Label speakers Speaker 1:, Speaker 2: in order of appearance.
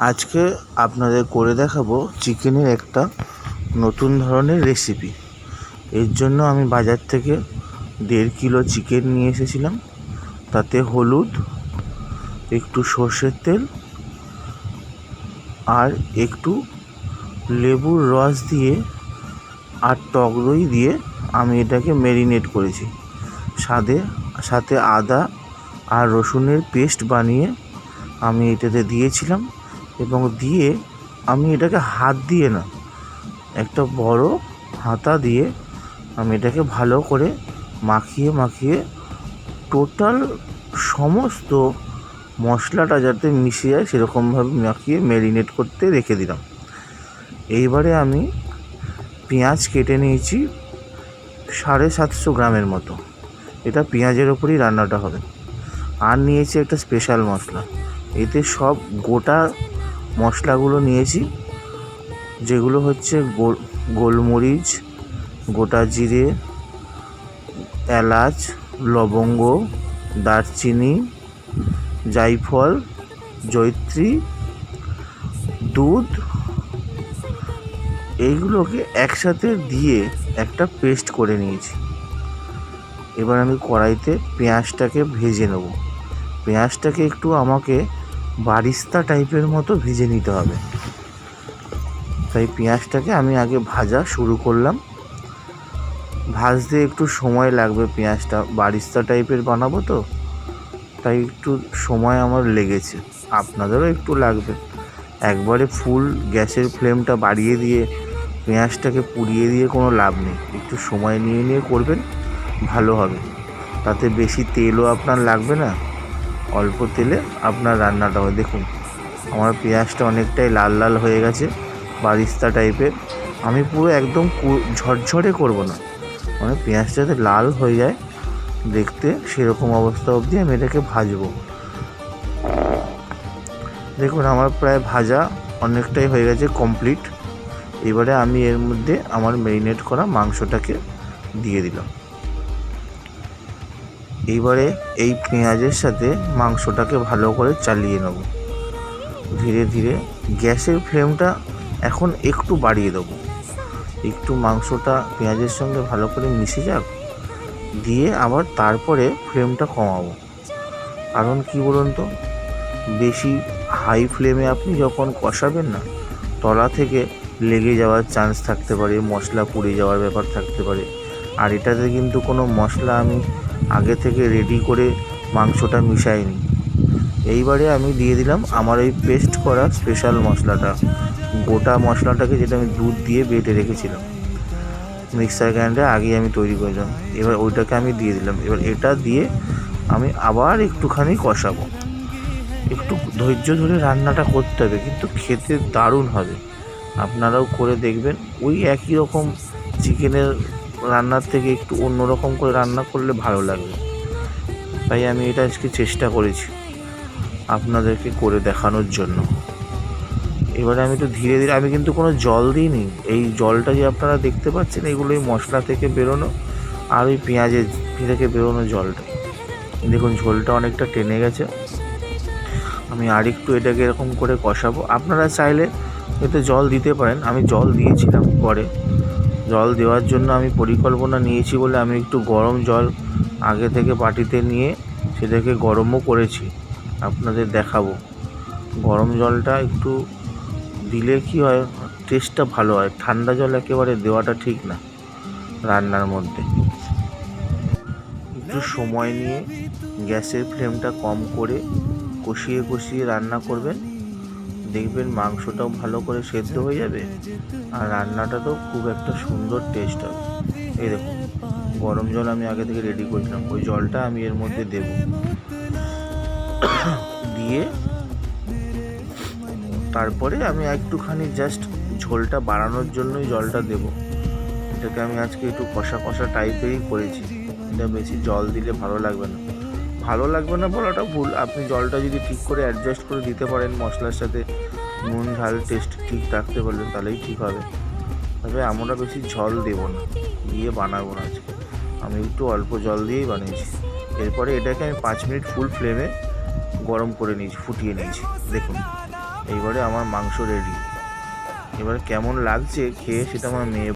Speaker 1: আজকে আপনাদের করে দেখাবো চিকেনের একটা নতুন ধরনের রেসিপি এর জন্য আমি বাজার থেকে দেড় কিলো চিকেন নিয়ে এসেছিলাম। তাতে হলুদ, একটু সর্ষের তেল আর একটু লেবুর রস দিয়ে আর টক দই দিয়ে আমি এটাকে ম্যারিনেট করেছি। স্বাদে সাথে আদা আর রসুনের পেস্ট বানিয়ে আমি এটাতে দিয়েছিলাম। এবং দিয়ে আমি এটাকে হাত দিয়ে না, একটা বড় হাতা দিয়ে আমি এটাকে ভালো করে মাখিয়ে মাখিয়ে টোটাল সমস্ত মশলাটা যাতে মিশে যায় সেরকমভাবে মাখিয়ে ম্যারিনেট করতে রেখে দিলাম। এইবারে আমি পেঁয়াজ কেটে নিয়েছি সাড়ে সাতশো গ্রামের মতো। এটা পেঁয়াজের ওপরই রান্নাটা হবে। আর নিয়েছি একটা স্পেশাল মশলা। এতে সব গোটা মশলাগুলো নিয়েছি, যেগুলো হচ্ছে গোল গোলমরিচ, গোটা জিরে, এলাচ, লবঙ্গ, দারচিনি, জায়ফল, জয়িত্রী, দুধ, এইগুলোকে একসাথে দিয়ে একটা পেস্ট করে নিয়েছি। এবার আমি কড়াইতে পেঁয়াজটাকে ভেজে নেব। পেঁয়াজটাকে একটু আমাকে বারিস্তা টাইপের মতো ভেজে নিতে হবে। তাই পেঁয়াজটাকে আমি আগে ভাজা শুরু করলাম। ভাজতে একটু সময় লাগবে পেঁয়াজটা। বারিস্তা টাইপের বানাবো তো, তাই একটু সময় আমার লেগেছে। আপনাদেরও একটু লাগবে। একবারে ফুল গ্যাসের ফ্লেমটা বাড়িয়ে দিয়ে, পেঁয়াজটাকে পুড়িয়ে দিয়ে কোনো লাভ নেই। একটু সময় নিয়ে নিয়ে করবেন, ভালো হবে। তাতে বেশি তেলও আপনার লাগবে না। অল্প তেলে আপনার রান্নাটা হয়। দেখুন, আমার পেঁয়াজটা অনেকটাই লাল লাল হয়ে গেছে, বারিস্তা টাইপের। আমি পুরো একদম ঝরঝরে করব না। মানে পেঁয়াজটা যাতে লাল হয়ে যায়, দেখতে সেরকম অবস্থা অবধি আমি এটাকে ভাজবো। দেখুন, আমার প্রায় ভাজা অনেকটাই হয়ে গেছে কমপ্লিট এবারে আমি এর মধ্যে আমার ম্যারিনেট করা মাংসটাকে দিয়ে দিলাম। এইবারে এই পেঁয়াজের সাথে মাংসটাকে ভালো করে চালিয়ে নেব। ধীরে ধীরে গ্যাসের ফ্লেমটা এখন একটু বাড়িয়ে দেবো। একটু মাংসটা পেঁয়াজের সঙ্গে ভালো করে মিশে যাক, দিয়ে আবার তারপরে ফ্লেমটা কমাবো। কারণ কি বলুন তো, বেশি হাই ফ্লেমে আপনি যখন কষাবেন না, তলা থেকে লেগে যাওয়ার চান্স থাকতে পারে, মশলা পুড়ে যাওয়ার ব্যাপার থাকতে পারে। আর এটাতে কিন্তু কোনো মশলা আমি আগে থেকে রেডি করে মাংসটা মিশাইনি। এইবারে আমি দিয়ে দিলাম আমার ওই পেস্ট করা স্পেশাল মশলাটা। গোটা মশলাটাকে যেটা আমি দুধ দিয়ে বেটে রেখেছিলাম। মিক্সার গ্রাইন্ডারে আগেই আমি তৈরি করেছিলাম এবার ওইটাকে আমি দিয়ে দিলাম। এবার এটা দিয়ে আমি আবার একটুখানি কষাবো। একটু ধৈর্য ধরে রান্নাটা করতে হবে, কিন্তু খেতে দারুণ হবে। আপনারাও করে দেখবেন, ওই একই রকম চিকেনের রান্নার থেকে একটু অন্যরকম করে রান্না করলে ভালো লাগবে। তাই আমি এটা আজকে চেষ্টা করেছি আপনাদেরকে করে দেখানোর জন্য। এবারে আমি তো ধীরে ধীরে, আমি কিন্তু কোনো জল দিইনি। এই জলটা যে আপনারা দেখতে পাচ্ছেন এগুলো এই মশলা থেকে বেরোনো আর ওই পেঁয়াজের থেকে বেরোনো জলটা। দেখুন, ঝোলটা অনেকটা টেনে গেছে। আমি আর আরেকটু এটাকে এরকম করে কষাবো। আপনারা চাইলে এতে জল দিতে পারেন। আমি জল দিয়েছিলাম পরে। জল দেওয়ার জন্য আমি পরিকল্পনা নিয়েছি বলে আমি একটু গরম জল আগে থেকে বাটিতে নিয়ে সেটাকে গরমও করেছি। আপনাদের দেখাবো। গরম জলটা একটু দিলে কি হয় টেস্টটা ভালো হয়। ঠান্ডা জল একেবারে দেওয়াটা ঠিক না রান্নার মধ্যে। একটু সময় নিয়ে গ্যাসের ফ্লেমটা কম করে কষিয়ে কষিয়ে রান্না করবেন। দেখবেন মাংসটাও ভালো করে সেদ্ধ হয়ে যাবে আর রান্নাটা তো খুব একটা সুন্দর টেস্ট হবে। এই দেখুন, গরম জল আমি আগে থেকে রেডি করেছিলাম ওই জলটা আমি এর মধ্যে দেব। দিয়ে তারপরে আমি একটুখানি জাস্ট ঝোলটা বাড়ানোর জন্যই জলটা দেব। এটাকে আমি আজকে একটু কষা কষা টাইপেরই করেছি। এটা বেশি জল দিলে ভালো লাগবে না। ভালো লাগবে না বলাটা ভুল। আপনি জলটা যদি ঠিক করে অ্যাডজাস্ট করে দিতে পারেন মশলার সাথে নুন ঝাল টেস্ট ঠিক থাকতে পারলেন তাহলেই ঠিক হবে। তবে আমরা বেশি জল দেব না, দিয়ে বানাবো না আজকে। আমি একটু অল্প জল দিয়েই বানিয়েছি। এরপরে এটাকে আমি পাঁচ মিনিট ফুল ফ্লেমে গরম করে নিয়েছি, ফুটিয়ে নিয়েছি। দেখুন, এইবারে আমার মাংস রেডি এবার কেমন লাগছে খেয়ে সেটা আমার মেয়ে